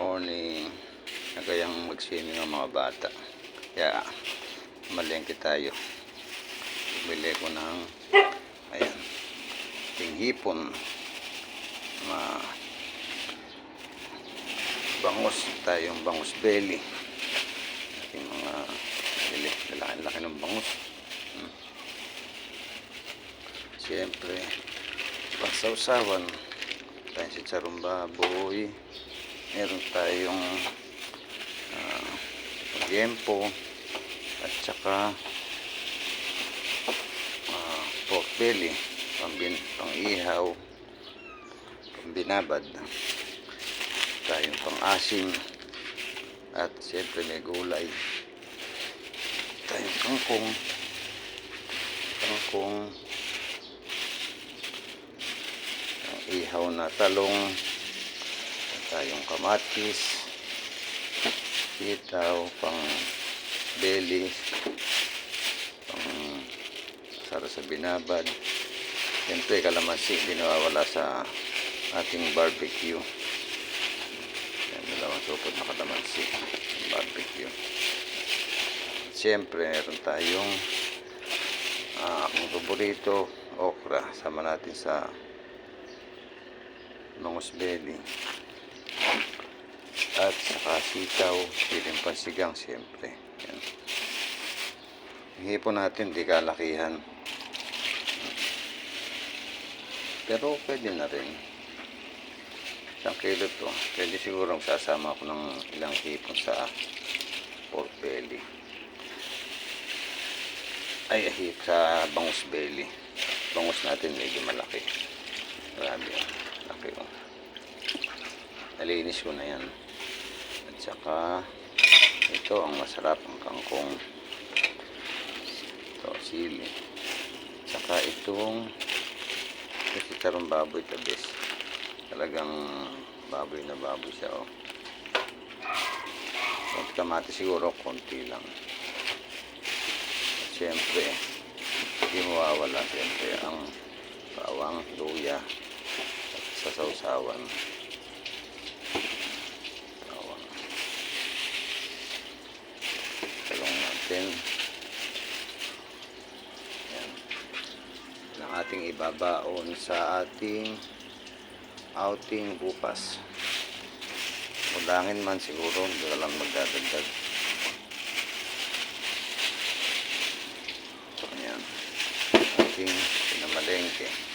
morning. Nagayang mag-swimming ang mga bata. Kaya, malengke tayo. Bili ko ng, ayan, ting hipon. Ma, bangus tayong bangus belly. Ating mga bili. Laki-laki ng bangus. Hmm. Siyempre, pangsawsawan. Tayo si Charong Baboy. Meron tayong uh, liempo at saka ah, pork belly pambin, pang ihaw pambinabad. Tayong pang asim at siyempre may gulay. Tayong kangkong. Kangkong. Ang ihaw na talong tayong kamatis sitaw pang belly pang sara sa binabad. Siyempre kalamansi hindi sa ating barbecue. Yan dalawang supot na kalamansi barbecue. Siyempre meron tayong ah, akong okra. Sama natin sa bangus belly at saka sitaw piling pansigang siyempre. Yan. Hipon natin di kalakihan. Pero pwede na rin. Isang kilo to. Pwede siguro sasama ko ng ilang hipon sa pork belly ay hip sa bangus belly. Bangus natin medyo malaki. Grabe oh. laki oh nalinis ko na yan. At saka ito ang masarap ang kangkong. Ito sili. At saka itong kasi karong baboy tabis. Talagang baboy na baboy siya oh. At kamati siguro konti lang. At syempre hindi mawawala syempre ang bawang luya at sasawsawan bawang talong natin yan ang ating ibabaon sa ating outing bukas Ulangin man siguro, hindi lang magdadagdag. Ayan. Ating pinamalengke.